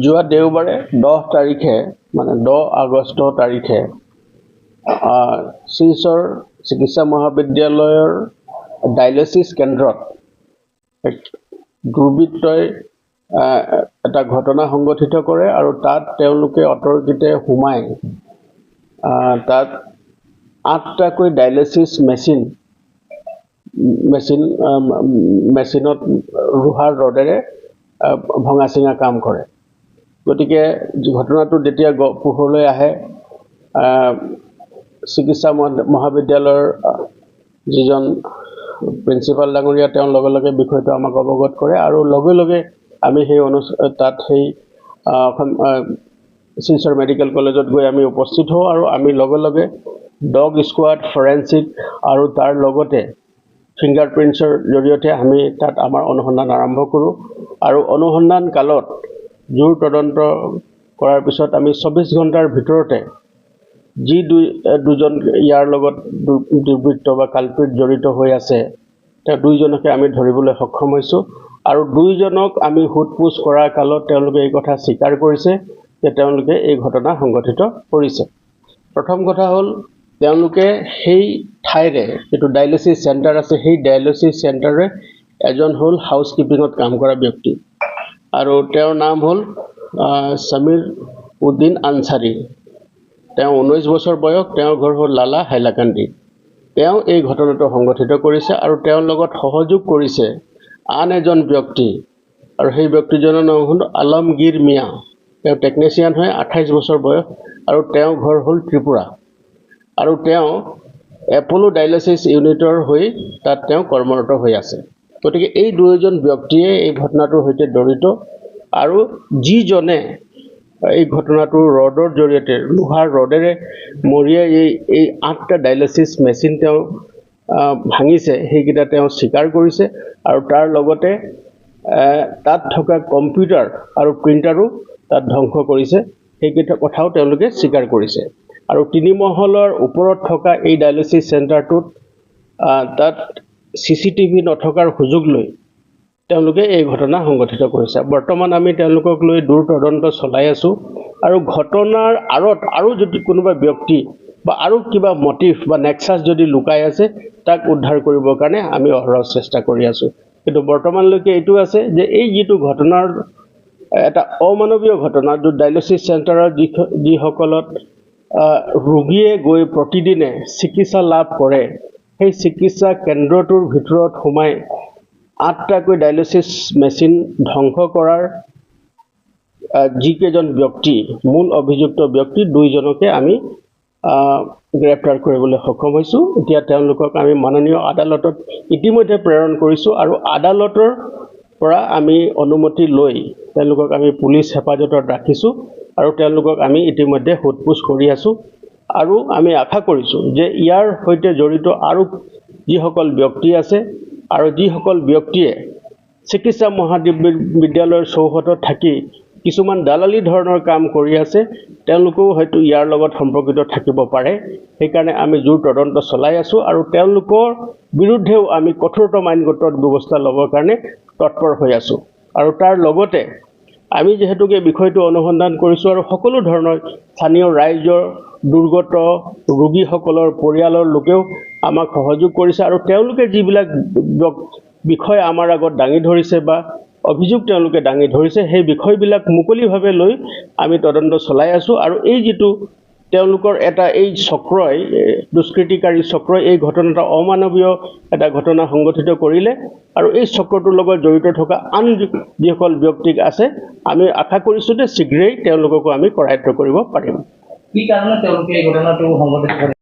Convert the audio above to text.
যোৱা দেওবাৰে দহ তাৰিখে মানে দহ আগষ্ট তাৰিখে শিলচৰ চিকিৎসা মহাবিদ্যালয়ৰ ডায়েলিচিছ কেন্দ্ৰত দুৰ্বৃত্তই এটা ঘটনা সংঘটিত কৰে আৰু তাত তেওঁলোকে অতৰ্কিতে সোমাই তাত আঠটাকৈ ডায়েলিচিছ মেচিন মেচিন মেচিনত লোহাৰ ৰডেৰে ভঙা চিঙা কাম কৰে। গতিকে ঘটনাটো যেতিয়া গ- পোহৰলৈ আহে চিকিৎসা মহা- মহাবিদ্যালয়ৰ যিজন প্ৰিন্সিপাল ডাঙৰীয়া তেওঁ লগে লগে বিষয়টো আমাক অৱগত কৰে আৰু লগে লগে আমি সেই অনু তাত সেই শিলচৰ মেডিকেল কলেজত গৈ আমি উপস্থিত হওঁ আৰু আমি লগে লগে ডগ স্কোৱাড ফৰেঞ্চিক আৰু তাৰ লগতে ফিংগাৰ প্ৰিণ্টছৰ জৰিয়তে আমি তাত আমাৰ অনুসন্ধান আৰম্ভ কৰোঁ। আৰু অনুসন্ধান কালত জোৰ তদন্ত কৰাৰ পিছত আমি চৌবিছ ঘণ্টাৰ ভিতৰতে যি দুই দুজন ইয়াৰ লগত দুৰ্বৃত্ত বা কালপিত জড়িত হৈ আছে তেওঁ দুইজনকে আমি ধৰিবলৈ সক্ষম হৈছোঁ। আৰু দুইজনক আমি সোধ পোছ কৰাৰ কালত তেওঁলোকে এই কথা স্বীকাৰ কৰিছে যে তেওঁলোকে এই ঘটনা সংঘটিত কৰিছে। প্ৰথম কথা হ'ল তেওঁলোকে সেই ঠাইৰে যিটো ডায়েলিচিছ চেণ্টাৰ আছে সেই ডায়েলিচিছ চেণ্টাৰে এজন হ'ল হাউচ কিপিঙত কাম কৰা ব্যক্তি। আৰু তেওঁৰ নাম হ'ল সমীৰ উদ্দিন আনচাৰী। তেওঁ ঊনৈছ বছৰ বয়স তেওঁৰ ঘৰ হ'ল লালা হাইলাকান্দি। তেওঁ এই ঘটনাটো সংঘটিত কৰিছে আৰু তেওঁৰ লগত সহযোগ কৰিছে আন এজন ব্যক্তি। আৰু সেই ব্যক্তিজনৰ নাম হ'ল আলমগীৰ মিয়া। তেওঁ টেকনিচিয়ান হয় আঠাইছ বছৰ বয়স আৰু তেওঁৰ ঘৰ হ'ল ত্ৰিপুৰা। আৰু তেওঁ এপলো ডায়েলিচিছ ইউনিটৰ হৈ তাত তেওঁ কৰ্মৰত হৈ আছে। গতিকে এই দুয়োজন ব্যক্তিয়ে এই ঘটনাটোৰ সৈতে জড়িত। আৰু যিজনে এই ঘটনাটো ৰডৰ জৰিয়তে লোহাৰ ৰডেৰে মৰিয়াই এই এই আঠটা ডায়েলিচিছ মেচিন তেওঁ ভাঙিছে সেইকেইটা তেওঁ স্বীকাৰ কৰিছে। আৰু তাৰ লগতে তাত থকা কম্পিউটাৰ আৰু প্ৰিণ্টাৰো তাত ধ্বংস কৰিছে। সেইকেইটা কথাও তেওঁলোকে স্বীকাৰ কৰিছে। আৰু তিনি মহলৰ ওপৰত থকা এই ডায়েলিচিছ চেণ্টাৰটোত তাত চি চি টিভি নথকাৰ সুযোগ লৈ তেওঁলোকে এই ঘটনা সংঘটিত কৰিছে। বৰ্তমান আমি তেওঁলোকক লৈ দূৰ তদন্ত চলাই আছোঁ আৰু ঘটনাৰ আঁৰত আৰু যদি কোনোবা ব্যক্তি বা আৰু কিবা মটিভ বা নেক্সাছ যদি লুকাই আছে তাক উদ্ধাৰ কৰিবৰ কাৰণে আমি অহৰহ চেষ্টা কৰি আছোঁ। কিন্তু বৰ্তমানলৈকে এইটো আছে যে এই যিটো ঘটনাৰ এটা অমানৱীয় ঘটনা ডায়েলিচিছ চেণ্টাৰত যি যিসকলত ৰোগীয়ে গৈ প্ৰতিদিনে চিকিৎসা লাভ কৰে। সেই চিকিৎসা কেন্দ্ৰটোৰ ভিতৰত সোমাই আঠটাকৈ ডায়েলিচিছ মেচিন ধ্বংস কৰাৰ যিকেইজন ব্যক্তি মূল অভিযুক্ত ব্যক্তি দুইজনকে আমি গ্ৰেপ্তাৰ কৰিবলৈ সক্ষম হৈছোঁ। এতিয়া তেওঁলোকক আমি মাননীয় আদালতত ইতিমধ্যে প্ৰেৰণ কৰিছোঁ আৰু আদালতৰ পৰা আমি অনুমতি লৈ তেওঁলোকক আমি পুলিচ হেফাজতত ৰাখিছোঁ। আৰু তেওঁলোকক আমি ইতিমধ্যে সোধ পোছ কৰি আছোঁ। আৰু আমি আশা কৰিছোঁ যে ইয়াৰ সৈতে জড়িত আৰু যিসকল ব্যক্তি আছে আৰু যিসকল ব্যক্তিয়ে চিকিৎসা মহাবিদ্যালয়ৰ চৌহদত থাকি কিছুমান দালালি ধৰণৰ কাম কৰি আছে তেওঁলোকেও হয়তো ইয়াৰ লগত সম্পৰ্কিত থাকিব পাৰে। সেইকাৰণে আমি জোৰ তদন্ত চলাই আছোঁ আৰু তেওঁলোকৰ বিৰুদ্ধেও আমি কঠোৰতম আইনগত ব্যৱস্থা ল'বৰ কাৰণে তৎপৰ হৈ আছোঁ। আৰু তাৰ লগতে আমি যিহেতুকে বিষয়টো অনুসন্ধান কৰিছোঁ আৰু সকলো ধৰণৰ স্থানীয় ৰাইজৰ দুৰ্গত ৰোগীসকলৰ পৰিয়ালৰ লোকেও আমাক সহযোগ কৰিছে আৰু তেওঁলোকে যিবিলাক বিষয় আমাৰ আগত দাঙি ধৰিছে বা অভিযোগ তেওঁলোকে দাঙি ধৰিছে সেই বিষয়বিলাক মুকলিভাৱে লৈ আমি তদন্ত চলাই আছোঁ আৰু এই যিটো তেওঁলোকৰ এটা এই চক্ৰই দুষ্কৃতিকাৰী চক্ৰই এই ঘটনাটা অমানৱীয় এটা ঘটনা সংঘটিত কৰিলে আৰু এই চক্ৰটোৰ লগত জড়িত থকা আন যিসকল ব্যক্তিক আছে আমি আশা কৰিছোঁ যে শীঘ্ৰেই তেওঁলোককো আমি কৰায়ত্ব কৰিব পাৰিম। কি কাৰণে তেওঁলোকে এই ঘটনাটো সংঘটিত